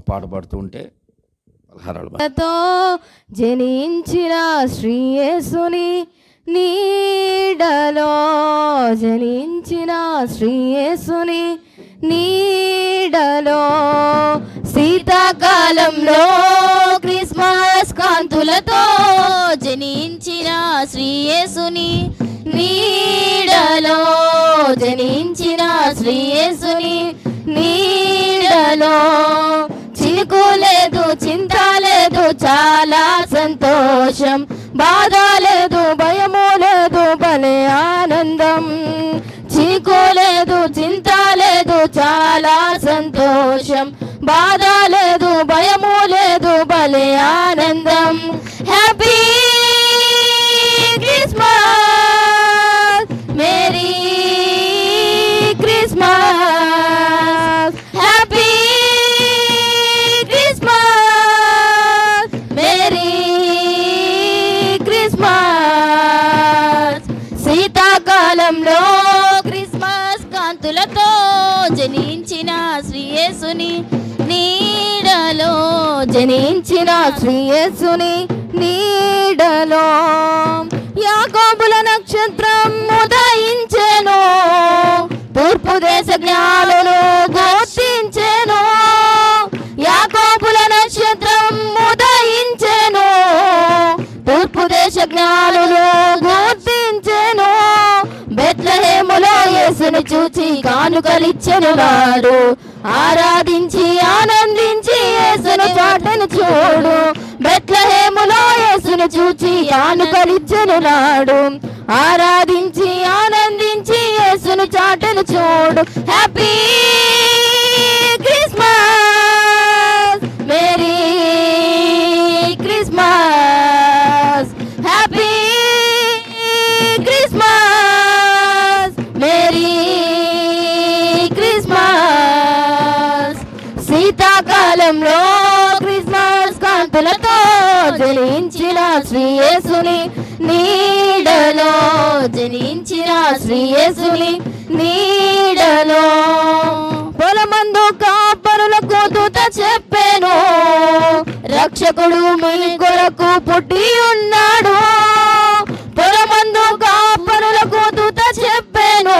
పాట పాడుతూ ఉంటే జనించిన శ్రీయేసుని నీడలో జనించిన శ్రీయేసుని నీడలో శీతాకాలంలో క్రిస్మస్ కాంతులతో జనించిన శ్రీయేసుని నీడలో జనించిన శ్రీయేసుని నీడలో దిక్కు లేదు చింత లేదు చాలా సంతోషం. బాధ లేదు భయము లేదు భలే ఆనందం. చీకు లేదు చింత లేదు చాలా సంతోషం. బాధ లేదు భయము లేదు భలే ఆనందం. జనించిన శ్రీయస్సుని నీడలో. యాకోబుల నక్షత్రం ఉదయించెను. తూర్పు దేశ జ్ఞానులు గుర్తించెను. యాకోబుల నక్షత్రం ఉదయించెను. తూర్పు దేశ జ్ఞానులు గుర్తించెను. బెత్లహేములో యేసుని చూచి కానుకలిచ్చెను వాడు ఆరాధించి ఆనంద యేసును చాటను చూడు. బెత్లహేములో యేసును చూచి ఆనుకరించను నాడు. ఆరాధించి ఆనందించి యేసును చాటను చూడు. Happy Christmas merry Christmas happy Christmas merry Christmas శీతాకాలంలో క్రిస్మస్ జలించిన శ్రీయేసుని నీడలో జలించిన శ్రీయేసుని నీడలో. పొలమందు కాపరులకు దూత చెప్పాను రక్షకుడు మీ కొరకు పుట్టి ఉన్నాడు. పొలమందు కాపరులకు దూత చెప్పాను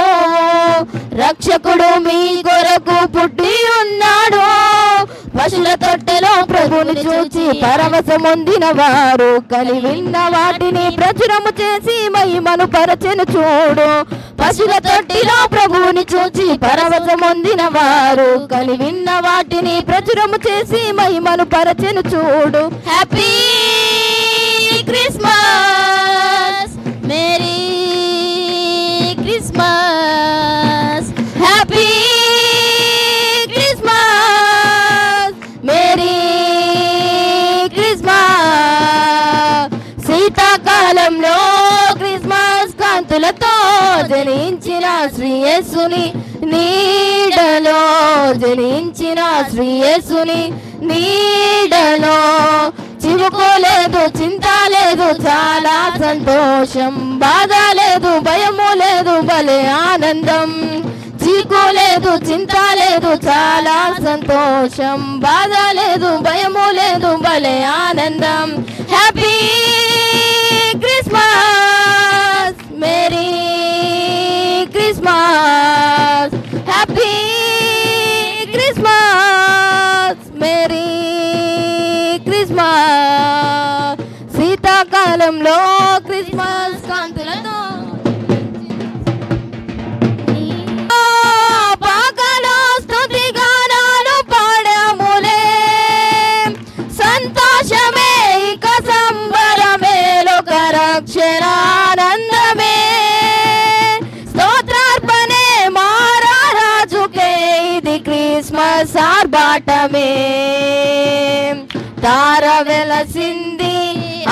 రక్షకుడు మీ కొరకు పుట్టి ఉన్నాడు. పశుల తొట్టెలో ప్రభుని చూచి పరవశముందిన వారు కలివిన్న వాటిని ప్రచురము చేసి మహిమను పరచెను చూడు. పశుల తొట్టిలో ప్రభువుని చూచి పరవశముందిన వారు కలివిన్న వాటిని ప్రచురము చేసి మహిమను పరచెను చూడు. హ్యాపీ క్రిస్మస్ శీతాకాలంలో క్రిస్మస్ కాంతులతో జనించిన శ్రీయస్సుని నీడలో జనించిన శ్రీయస్సుని నీడలో. చిరుకోలేదు చింత లేదు చాలా సంతోషం బాధ లేదు భయము లేదు భలే ఆనందం. చీకు లేదు చింత లేదు చాలా సంతోషం బాధ లేదు భయము లేదు భలే ఆనందం. హ్యాపీ కాలంలో క్రిస్మస్ కాంతులతో. క్రిస్మస్ ఆర్భాటమే. తార వెలసింది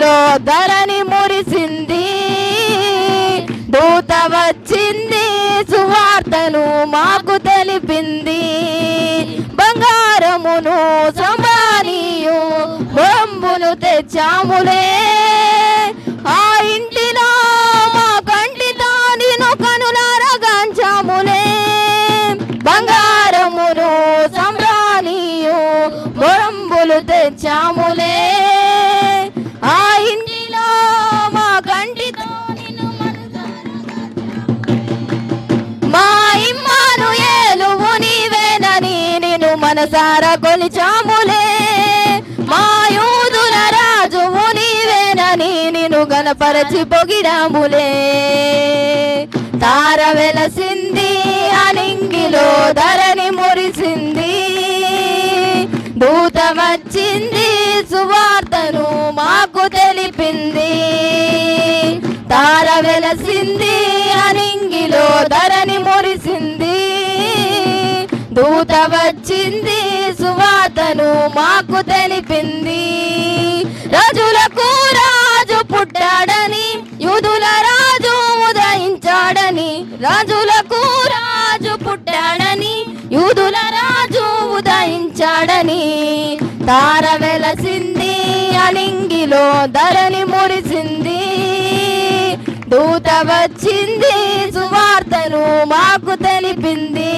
అనింగిలో ధరణి మురిసింది. దూత వచ్చింది సువార్తను మాకు తెలిపింది. బంగారమును సమానియు బొంబును తెచ్చాములే. మనసారా కొలిచాములే. మాయూదుల రాజువు నీవేనని నిన్ను గణపరచి పొగిడాములే. తార వెలసింది అనింగిలో ధరణి మురిసింది. దూత వచ్చింది సువార్తను మాకు తెలిపింది. తార వెలసింది అనింగిలో ధరణి మురిసింది. దూత వచ్చింది సువార్తను మాకు తెలిపింది. రాజులకు రాజు పుట్టాడని యూదుల రాజు ఉదయించాడని రాజులకు రాజు పుట్టాడని యూదుల రాజు ఉదయించాడని. తార వెలసింది అలింగిలో ధరణి మురిసింది. దూత వచ్చింది సువార్తను మాకు తెలిపింది.